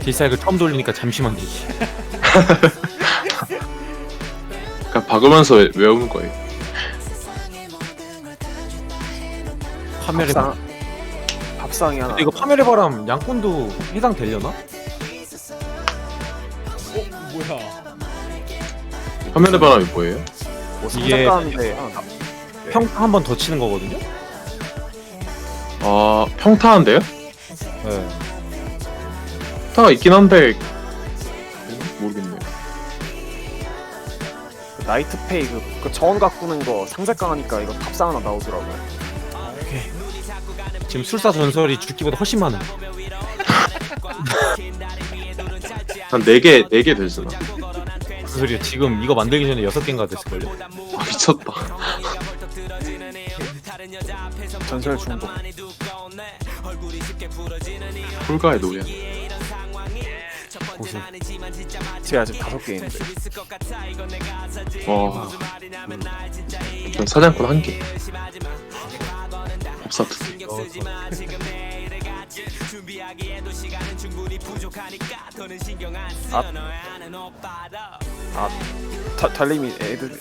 딜사이클 처음 돌리니까 잠시만 되지. 그냥 박으면서 외- 외우는 거예요. 파멸의 바람. 밥상 밥상이 하나. 근데 이거 파멸의 바람 양꾼도 해당 되려나? 어 뭐야? 화면의 바람이 뭐예요? 뭐 이게- 하나 나. 평타 한 번 더 치는 거거든요? 아 평타인데요? 네. 평타가 있긴 한데 모르겠네요. 그 나이트 페이 그, 그 저원 가꾸는 거 상작가 하니까 이거 밥상 하나 나오더라고요. 지금 술사 전설이 죽기보다 훨씬 많은. 한 4개 4개 되잖아. 그 소리야. 지금 이거 만들기 전에 여섯 개인가 됐을걸요? 아, 미쳤다. 전설 중독. 폴가의 노래. 고수. 집에 아직 다섯 개 있는데. 와. 전 사냥꾼 한 개. 법사 두 개. 어, 아 다, 달님이 애들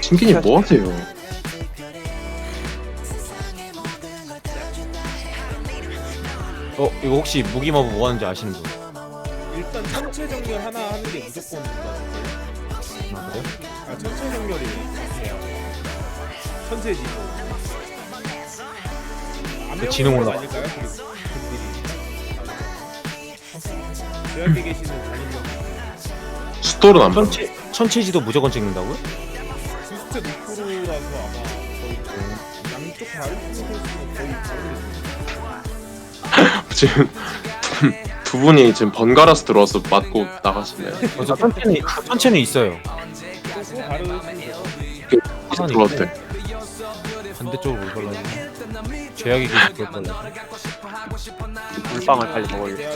신기님 뭐 하세요? 어, 이거 혹시 무기 마법 뭐 하는지 아시는 분? 일단 천체 정렬 하나 하는 게 무조건 된다. 아, 그래요? 아 천체 정렬이 돼요. 천체 지도. 그 지능 올라가. 아닐까요? 그 그들이. 대학에 계시는 담임분 숫돌은 안 받아. 천체, 천체지도 무조건 찍는다고요? 주스트 노프로라서 아마 거의 양쪽 다른 쪽에서는 거의 다르겠죠. 지금 두, 두 분이 지금 번갈아서 들어와서 맞고 나가시네요. 어, 저 천체는, 천체는 있어요. 이제 들어왔대. 반대쪽으로 올 걸라니. 죄악의 계속 그럴 걸라. 물빵을 빨리 먹어야겠다.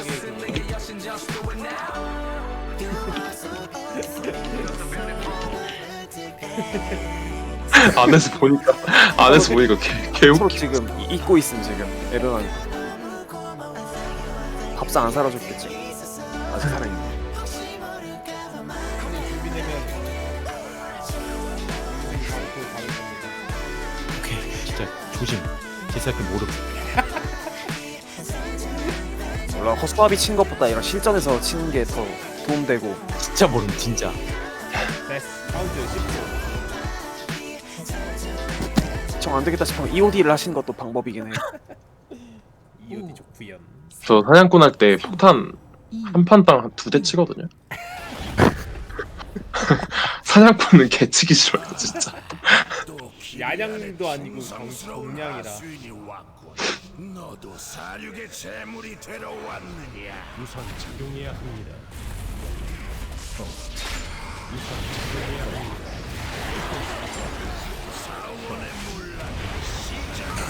그 안에서 보니까 안에서 보니까 개, 개 서로 웃기. 지금 이- 잊고 있음 지금 에르난. 밥상 안 사라졌겠지. 아직 살아있네. 오케이, 진짜 조심. 딜사이클 모름. 몰라 허수아비 친 것보다 이런 실전에서 치는 게 더 도움되고 진짜 모름, 진짜. 카운트 10초. 정안 되겠다 싶으면 EOD를 하시는 것도 방법이긴 해. 이어디 족구연. 저 사냥꾼 할 때 폭탄 한 판당 한 두 대 치거든요. 사냥꾼은 개치기 싫어요 진짜. 야냥도 아니고 경, 경량이라. 너도 사륙의 재물이 되러 왔느냐? 우선 작용해야 합니다.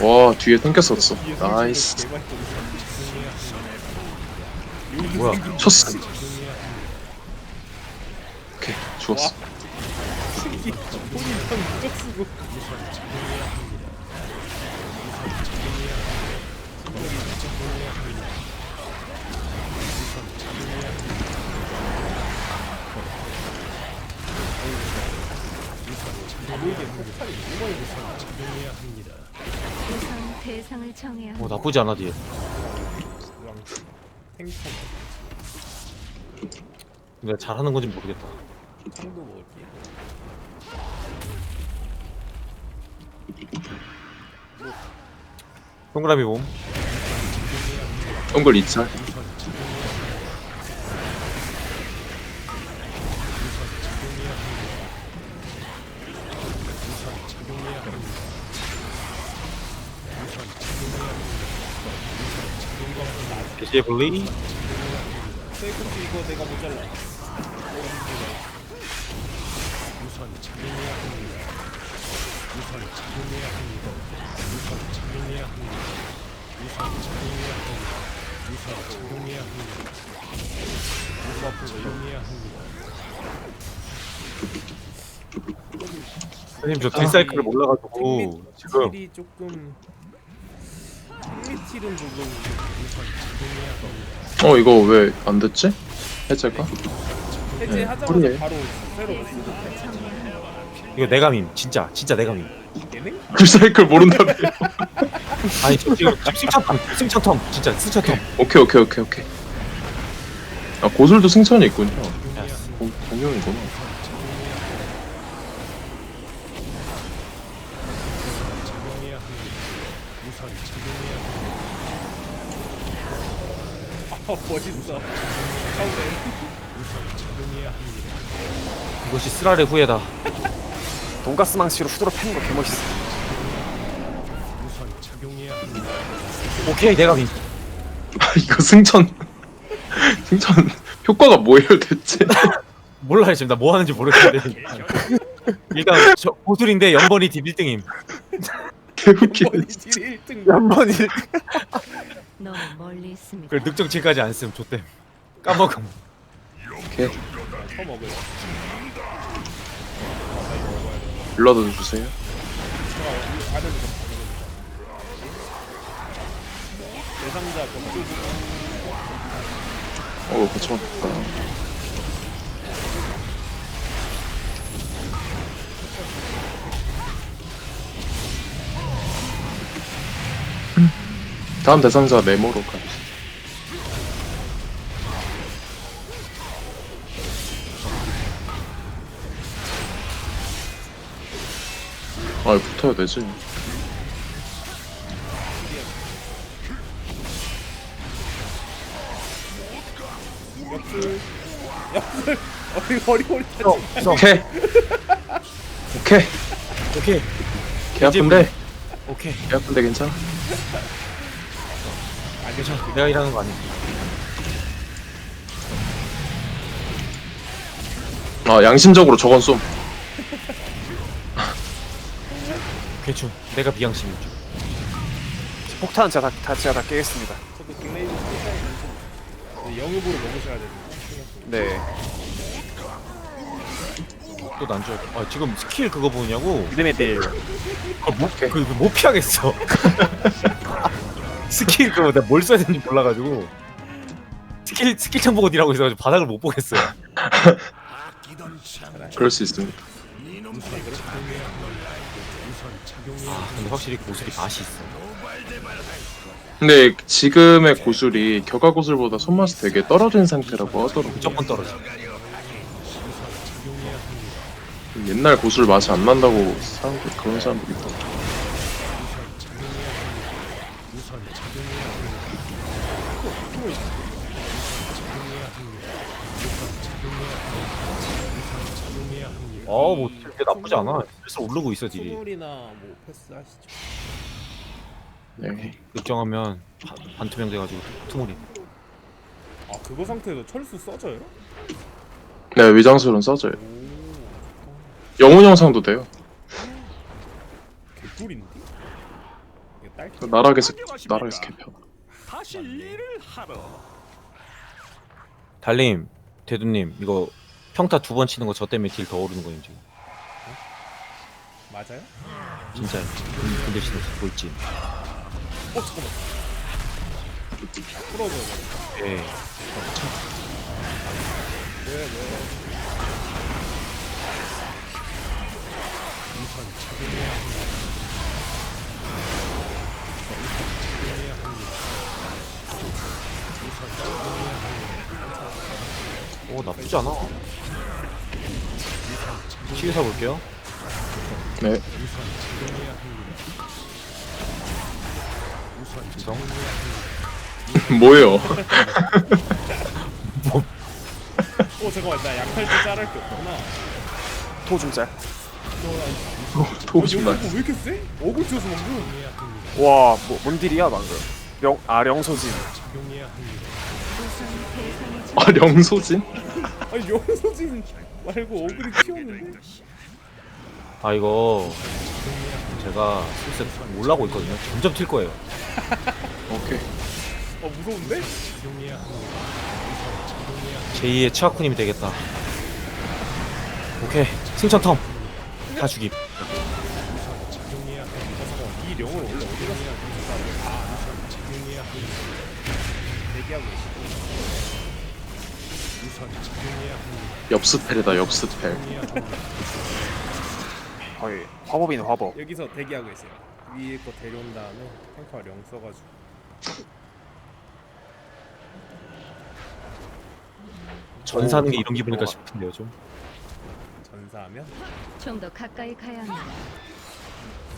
와 뒤에 땡겼었어. 나이스. 뭐야. 쳤어. 오케이 죽었어. 우선 대상을 정해야 어, 나쁘지 않아, 뒤에. 탱천. 내가 잘하는 건지 모르겠다. 창도 먹을게. 동그라미 몸. 동글 2차. 대시에 블리. 세이크트 이거 내가 모자라. 우선 작용해야 합니다. 우선 작용해야 합니다. 우선 작용해야 합니다. 우선 작용해야 합니다. 우선 작용해야 합니다. 우선 작용해야 합니다. 선생님, 저 딜사이클을 몰라가지고, 지금. 이 조금 힐 틸은 조금. 어 이거 왜 안 됐지? 해제가? 해제하자마자 소리네. 바로 새로 이거 내감임 진짜 진짜 내감임 얘네? 그 사이클 모른다며 아니 저 지금 승천텀 승천텀 진짜 승천텀 오케이 오케이 오케이 오케이 아 고술도 승천이 있군요 공, 공룡이구나 아 멋있어. 처음에 우선 착용해야 합니다. 이것이 쓰라의 후예다. 돈가스 망치로 후드로 패는 거 개멋있어. 오케이 내감임 아 이거 승천. 승천. 효과가 뭐예요 대체? 몰라요 지금 나 뭐 하는지 모르겠는데. 일단 저 고술인데 연번이 딥 1등임. 개웃기네 번이 딜 1등. 한번이 너무 멀리 있습니다. 그걸 늑정치까지 안 쓰면 좆댐 까먹음. 오케이. 처먹을 블러드 주세요. 아래로 좀 대상자 격투 어 고쳐봤다 다음 대상자 네모로 가 아 붙어야 되지. 어리 어리 오케이. 오케이. 오케이. 개 아픈데? 오케이. 개 아픈데 괜찮아 괜찮아 내가 일하는 거 아니야. 아 양심적으로 저건 쏨 괜찮 내가 비양심이죠. 폭탄 제가 다, 다 제가 다 깨겠습니다. 영입으로 먹으셔야 됩니다 네. 또 난줄 아 지금 스킬 그거 보냐고? 믿음의 딜. 아, 못, 그, 그, 못 피하겠어 스킬 그거 내가 뭘 써야 되는지 몰라가지고. 스킬 스킬 참 보고 딜하고 있어가지고 바닥을 못 보겠어요. 그럴 수 있습니다. 아 근데 확실히 고술이 맛이 있어. 근데 지금의 고술이 격화 고술보다 손맛이 되게 떨어진 상태라고 하더라고요. 무조건 떨어져. 옛날 고술 맛이 안 난다고 사람들 그런 사람들이 있더라고 우선 착용해야 합니다. 착용해야 합니다. 우선 착용해야 합니다. 우선 착용해야 합니다. 어뭐 되게 나쁘지 않아 그래서 오르고 있어 딜이 소놀이나 뭐 패스 하시죠 네. 걱정하면 반- 반투명 돼가지고 투물이 아 그거 상태에서 철수 써져요? 네 위장술은 써져요 오 영혼 영상도 돼요 개꿀인데? 딸기 나락에서 나락에서 개편 다시 일을 하러. 달님 대두님 이거 평타 두 번 치는 거 저 때문에 딜 더 오르는 거예요 지금. 맞아요? 진짜. 근데 진짜 볼지. 어 잠깐만. 풀어줘야 돼 예. 왜, 왜? 착용해야 합니다. 오 나쁘지 않아. 치유사 볼게요. 네. 합니다. 뭐예요? 어 잠깐만 나 약탈 때 자를 게 없구나. 토중짤. 도우지 어, 마 이거 왜 이렇게 세? 어글 튀어서 방금. 와, 뭐, 뭔 딜이야 방금 명, 아 령소진 아 령소진? 아니 영소진 말고 어글이 튀었는데 아 이거 제가 슬슬 올라오고 있거든요 점점 튈 거예요 오케이 어 무서운데? 착용해야 합니다. 우선 착용해야 합니다. 제2의 치아쿠님이 되겠다 오케이 승천 텀 다 죽임 작용해야 합니다. 엽스펠이다 엽스펠. 거의 화법이네 화법 여기서 대기하고 있어요. 위에 거 데려온 다음에 탱커가 령 써가지고 전사하는 게 이런 기분일까 싶은데요 좀. 전사하면 좀 더 가까이 가야 합니다.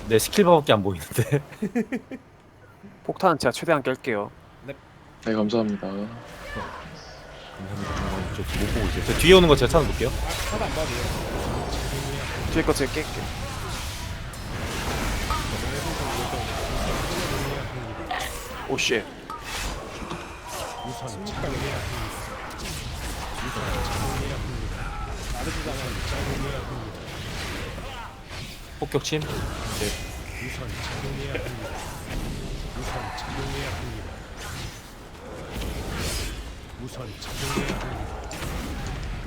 내 스킬바밖에 안 보이는데. 폭탄은 제가 최대한 깰게요 네 감사합니다 감사합니다. 저못 보고 있어요. 저 뒤에 오는 거 제가 찾아볼게요. 아, 차도 안 봐도 돼요. 뒤에 거 제가 깰게 오쉣 작용해야 합니다. 폭격침. 합니다. 우선 작용해야 합니다.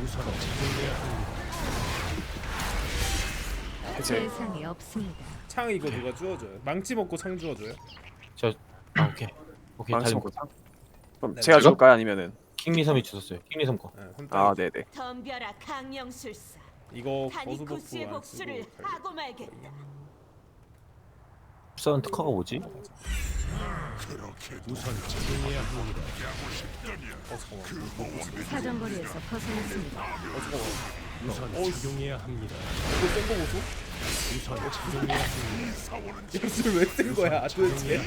우선 작용해야 합니다. 해제 세상에 없습니다. 창 이거 누가 주워줘요? 망치 먹고 창 주워줘요? 저 아, 오케이. 오케이. 망치 먹고 그럼 네, 제가 제가? 줄까요 아니면은 킹리섬이 주셨어요. 킹리섬 거. 네, 손 아. 네네 덤벼라 강령술사 이거 버스 버프 다니쿠스의 안 쓰고 복수를 갈게요. 하고 말겠다 흡사는 특화가 뭐지? 우선 작용해야 합니다. 어 사정거리에서 벗어났습니다. 우선 어이. 작용해야 합니다. 이거 센거 보소? 우선 작용해야 합니다. 이것을 왜쓴 거야 도대체?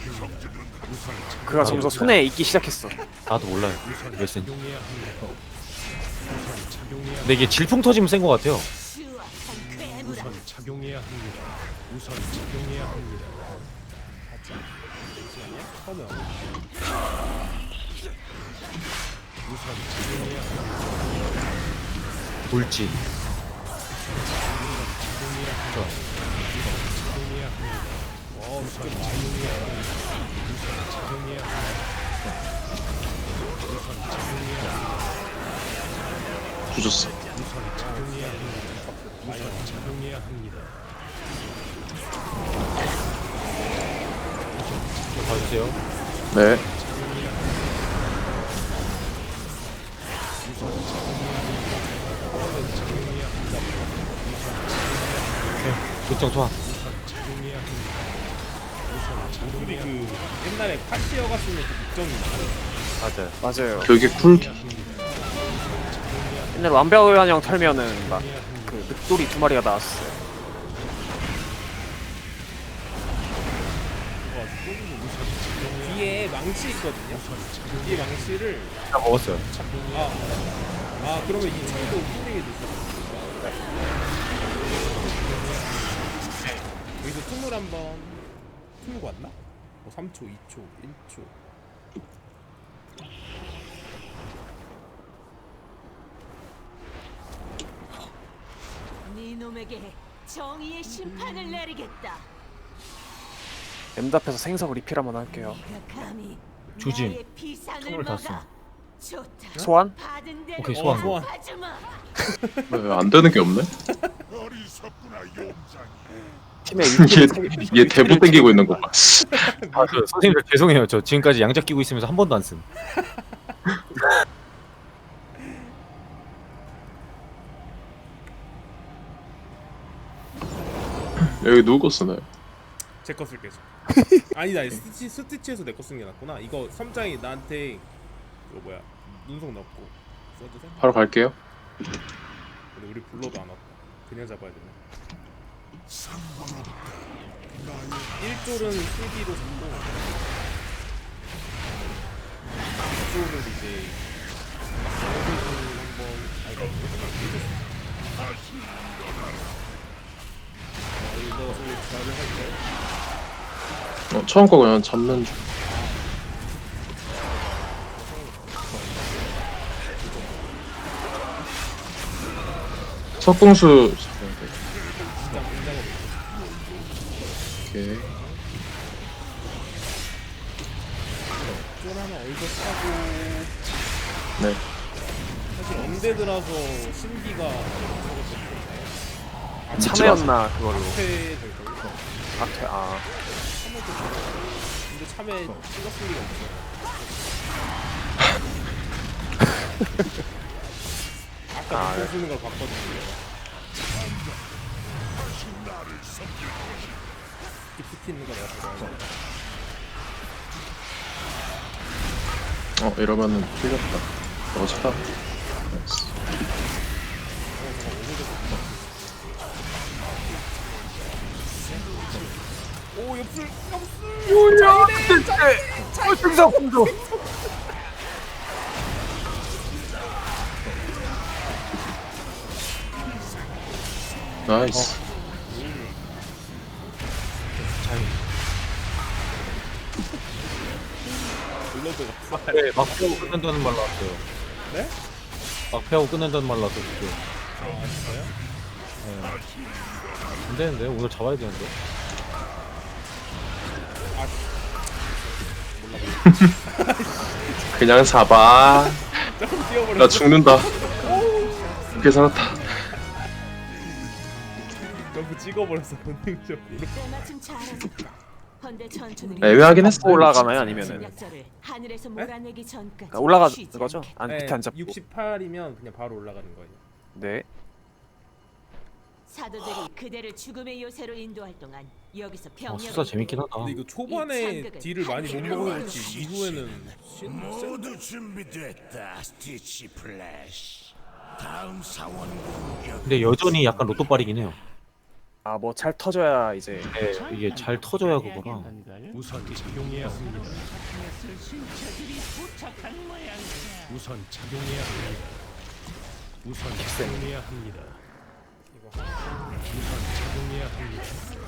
그가 점점 손에 익기 시작했어 나도 몰라요. 왜 쓴지. 합니다. 우선 근데 이게 질풍 터지면 센거 같아요. 우선 작용해야 합니다. 우선 작용해야 합니다. 우선 작용해야 합니다. 돌진. 작용해야 합니다. 와. 우선 작용해야 합니다. 봐주세요. 네 소환. 작용해야 합니다. 우리 그 옛날에 카시어 갔으면 그 국정이 맞아요. 맞아요 교육의 쿨 옛날에 완벽을 한형 털면은 막그 늑돌이 두 마리가 나왔어 망치 있거든요. 뒤에 망치를 다 먹었어요. 아, 아 그러면 이 창도 힐링해 주세요. 여기서 tum을 한번 tum을 왔나? 어, 3초, 2초, 1초. 네 놈에게 정의의 심판을 내리겠다 엠답해서 생석 리필 한번 할게요 네가 감히 조짐. 총을 다 좋다 소환? 오케이, 소환. 어, 소환. 왜 안 되는 게 없네. 팀에 얘, 얘 대보 땡기고 있는 거봐 아, 저 선생님들 죄송해요. 저 지금까지 양자 끼고 있으면서 한 번도 안 쓴. 여기 누구 쓰나요? 제거 쓸게. 저. 아니다, 스티치, 스티치에서 내 거 쓴 게 낫구나. 이거 섬장이 나한테 이거 뭐야 눈속 넣고 써도 돼? 바로 갈게요 근데 우리 불러도 안 왔다. 그냥 잡아야 되네. 1졸은 수비로 잡고 2졸을 이제 영웅을 한번 아이고 이거 잘을 할게. 어, 처음 거 그냥 잡는 중. 석궁수 오케이. 쫄 사고 네. 사실 언데드라서 신기가 아, 참외였나 그걸로? 앞에 될 걸요. 앞에 아. 참외도 근데 참외 찍었을 리가 없어. 아까 아, 아, 쓰는 걸 봤거든요. 기프트 있는 거 내가. 어 이러면은 틀렸다 어쩌다 오 옆술 옆술. 등장 공조. 나이스 블러드가 네, 막 패고 끝낸다는 말 나왔어요. 네? 막 패고 끝낸다는 말 나왔어요. 아 진짜요? 안 되는데 오늘 잡아야 되는데. 그냥 사봐 조금 뛰어버렸어. 나 죽는다 오케이 살았다 점프 찍어버렸어 본능적으로. 때마침 잘하셨다. 헌데 전투들이 애매하긴 했어 올라가나요 아니면은 약자를 하늘에서 몰아내기 전까지 그러니까 올라가는 쉬지 거죠? 안 밑에 안 잡고. 68이면 그냥 바로 올라가는 거예요. 네. 사도들이 그대를 죽음의 요새로 인도할 동안 여기서 아, 병력을 수사 재밌긴 하다. 근데 이거 초반에 딜을 많이 못 먹었지 이후에는 신 모두 준비됐다, 스티치 플래시. 다음 사원 공격. 근데 여전히 약간 로또빨이긴 해요. 아 뭐 잘 터져야 이제 네, 이게 잘 터져야 그거라. 우선 착용해야 합니다. 우선 착용해야 합니다. 우선 착용해야 합니다. 우선 착용해야 합니다.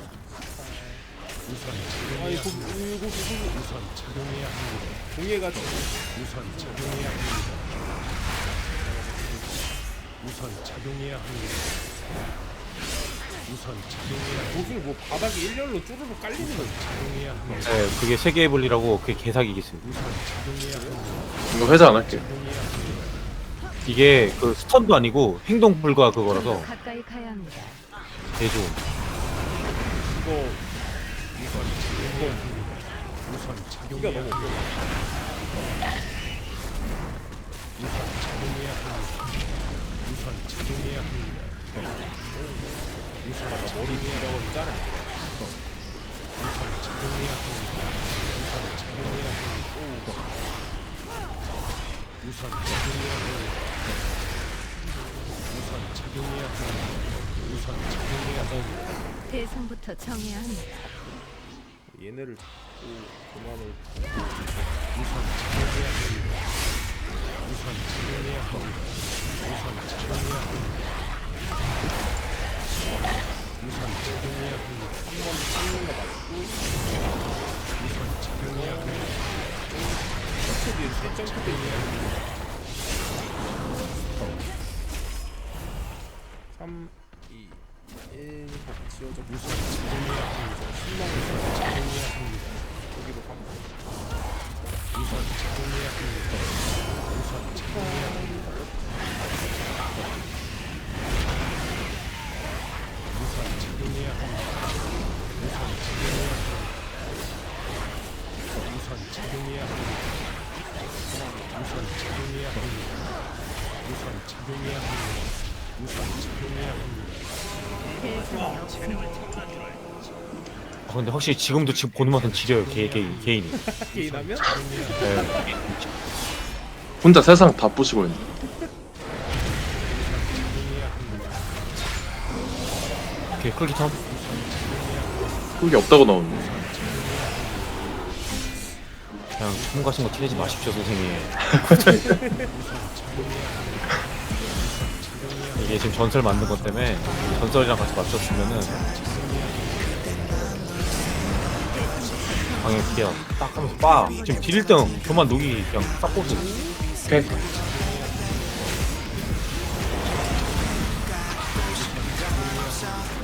우선 아이 착용해야 고 합니다. 이거 이거 우선 착용해야 합니다. 공해가지고 우선 착용해야 합니다. 우선 착용해야 합니다. 우선 착용해야 합니다. 무슨 뭐 바닥에 일렬로 쭈르륵 깔리는 거. 착용해야 합니다. 네, 그게 세계의 분리라고 그게 개사기겠습니다. 우선 착용해야 합니다. 이거 회자 안 할게 착용해야 합니다. 이게 그 스턴도 아니고 행동 불가 좀 그거라서 더 가까이 가야 합니다. 좋은. 이거 우선 키가 착용해야 너무. 우선 착용해야 합니다. 우선 착용해야 합니다. 우선 머리 밀어버리 짜네. 우선 착용해야 합니다. 우선 합니다. 우선 합니다. 우선 합니다. 우선 합니다. 대상부터 정해야 합니다. 얘네를 잡고 그만을 우선 착용해야 합니다. 우선 착용해야 합니다. 우선 착용해야 합니다. 우선 착용해야 합니다. 한번 찍는 거 맞고 우선 착용해야 합니다. 초 뒤에 이렇게 점프 때문에 3, 일복 지어져 무슨 지금이야 합니다. 신랑에서 지금이야 합니다. 여기로 갑니다. 우선 지금이야 합니다. 우선 지금이야 합니다. 우선 지금이야 합니다. 우선 지금이야 합니다. 우선 지금이야 합니다. 우선 적용해야 합니다. 우선 적용해야 합니다. 우선 적용해야 합니다. 아, 근데 확실히 지금도 지금 보는 맛은 지려요. 개, 개, 개인이. 게임하면 네. 혼자 세상 다 부시고 있네. 오케이, 클리텀. 그게 없다고 나오네 그냥 총 가신 거 티내지 마십시오, 선생님. 이게 지금 전설 만든 것 때문에 전설이랑 같이 맞췄으면은 방역 피해 딱 하면서 빠. 지금 딜 1등 교만 녹이 그냥 딱 뽑수 오케이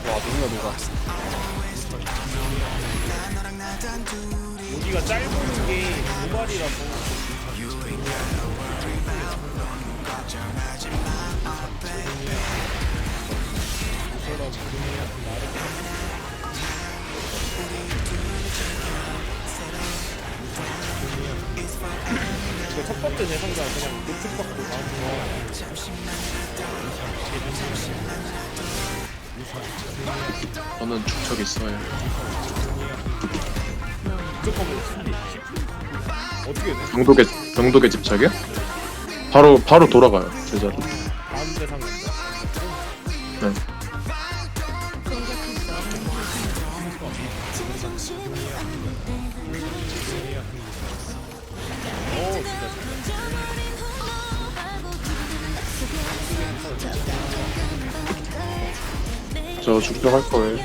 와 누가 누가. 여기가 짧은 게 도발이라고 이거 첫 번째 대상자 그냥 노출받고 나온 거 저는 축척 있어요. 무조건 어떻게? 병독의 병독의 집착이요? 바로 바로 돌아가요 제자로. 다음 대상 남자 저 축척 할 거예요.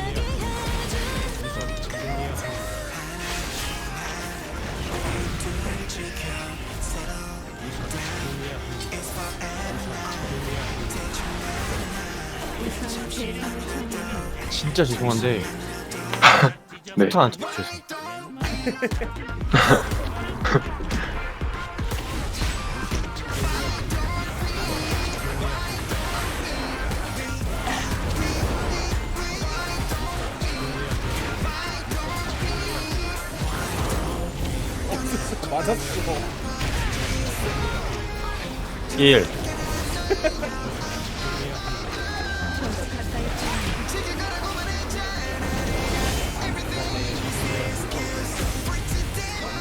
진짜 죄송한데 네. 폭탄 안 쳐주셔서 맞았어. 1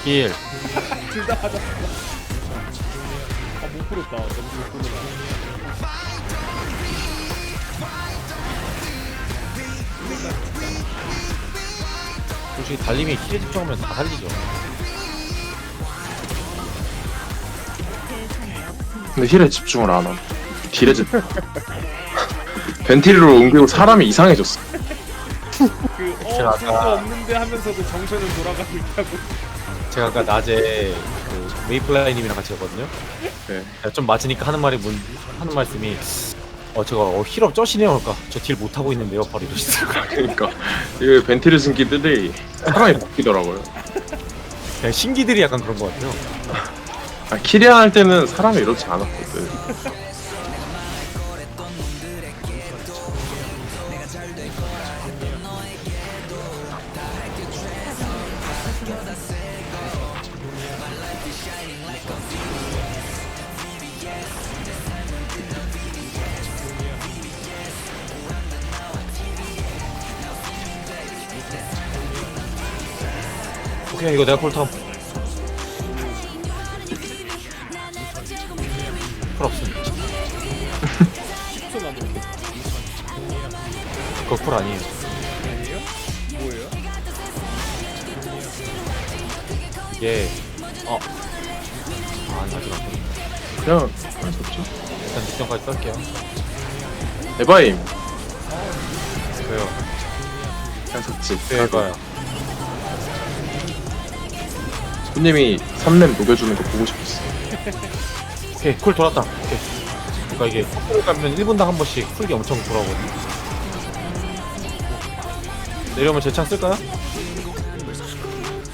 1 둘다 맞았어 아못 풀었다 너무 못 풀었다 솔직히 달림이 킬에 집중하면 다 살리죠 근데 힐에 집중을 안 함. 딜에 집. 벤티리로 옮기고 사람이 이상해졌어. 그어 제가 쓸거 아까- 없는데 하면서도 정신은 돌아가고 있다고 제가 아까 낮에 그 메이플라이님이랑 같이 갔거든요 네. 좀 맞으니까 하는 말이 뭔 하는 말씀이 어 제가 어, 힐업 쩌시네요 그러니까 저 딜 못 하고 있는데요 바로 이러시더라고요 그러니까 이거 벤티리 승기들이 사람이 바뀌더라고요. 그냥 신기들이 약간 그런 것 같아요 아, 키리안 할 때는 사람이 이렇지 않았거든. 오케이 이거 내가 콜텀 그거 콜 아니에요 아니에요? 뭐예요? 이게 어 아, 아직 안 떴네 그냥 안 좋죠. 일단 득점까지 떨게요 에바임 왜요? 그냥 샀지. 왜가요? 손님이 3렘 녹여주는 거 보고 싶었어. 오케이 쿨 돌았다 오케이 그러니까 이게 쿨을 가면 1분당 한 번씩 쿨이 엄청 돌아오거든요 내려오면 제창 쓸까요?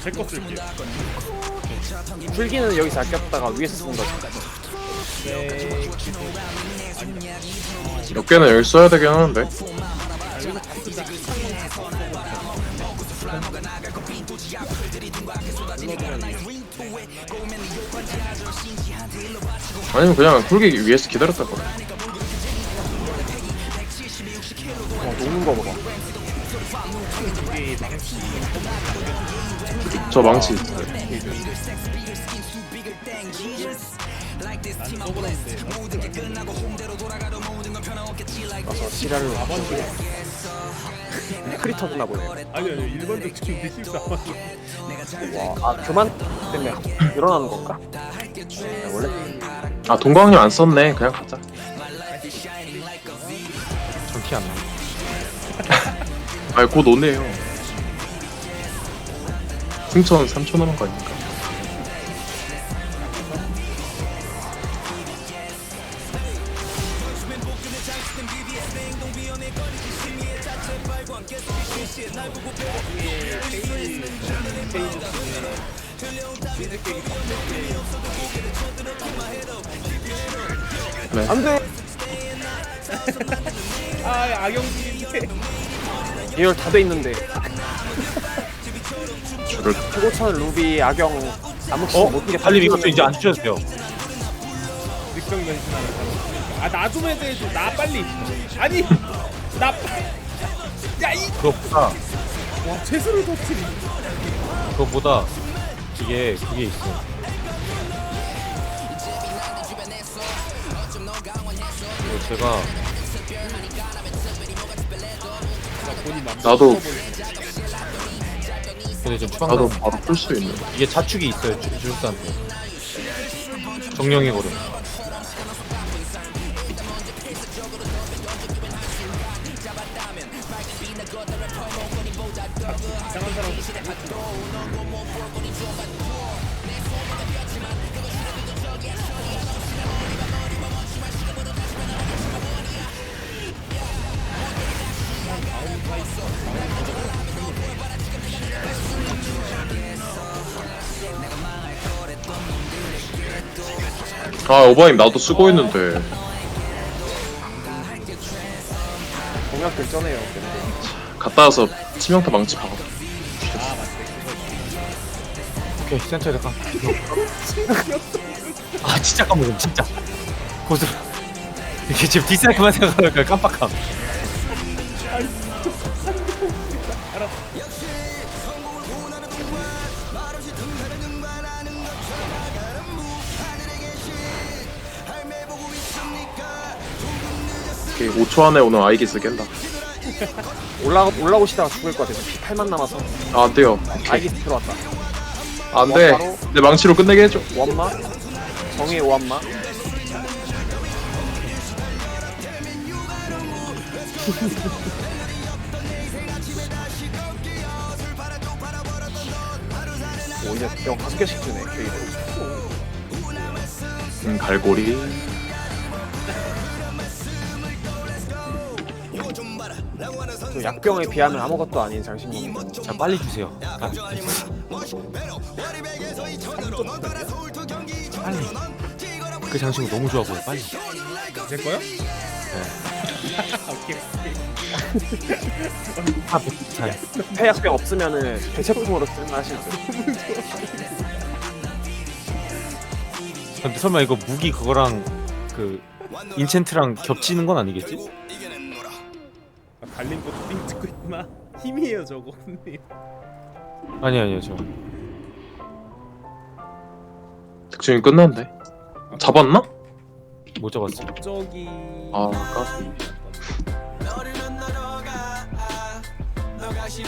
제거 쓸게요 풀기는 여기서 아꼈다가 위에서 쓰는 거지 네몇 개는 여기 써야 되긴 하는데. 아니면 그냥 쿨기 위에서 기다렸다 그래. 와 녹는 거 봐봐 저 망치 있어요. 와서 지랄을 크리터 보나 보네 아니 아니 일반적 지금 14만 와아 그만 때문에 일어나는 건가? 네, 원래 아 동광류 안 썼네. 그냥 가자. 전티 안 나요 아니 곧 오네요. 승천 3초 남은 거 아닙니까? 네. 안돼 아 악영진인데 예열 다 돼 있는데 최고천 루비 악영 암흑시 어? 모든 게 달님 이것도 이제 안 주셔도 돼요 육성 변신하는 사람. 아나 좀 해줘 나 빨리. 아니 나. 야이 그것보다 와 채수를 터트리. 그것보다 이게 그게 있어. 이거 제가 나도 근데 좀 추방 나도 바로 풀 수 있는. 이게 자축이 있어요 주- 주술사한테. 정령의 걸음 오바임 나도 쓰고 있는데 공약 결전해요. 갔다 와서 치명타 망치 박아. 오케이 센터에 가. 아 진짜 까먹음 진짜 고수 이게 지금 디사이크만 생각하니까 깜빡함 오케이 5초 안에 오늘 아이기스 깬다. 올라 올라오시다가 죽을 것 같아서 피 8만 남아서 아, 안 돼요. 알기 들어왔다. 안 돼. 바로? 내 망치로 끝내게 해줘. 원마 정의 오한마 오 이제 영 다섯 개씩 주네 게이드 음, 갈고리. 그 약병에 비하면 아무것도 아닌 장신구 자 빨리 주세요. 아, 빨리. 그 장식이 너무 좋아 보여 빨리. 제 거요? 아, 잘. 폐약병 없으면은 대체품으로 쓰는 거 하실 듯 근데 설마 이거 무기 그거랑 그 인챈트랑 겹치는 건 아니겠지? 아, 달린 것도 삥 찍고 있구나. 힘이에요 저거. 형님. 아니 아니요 저 특징이 끝났네. 잡았나? 못 잡았어요 저기 아, 까비.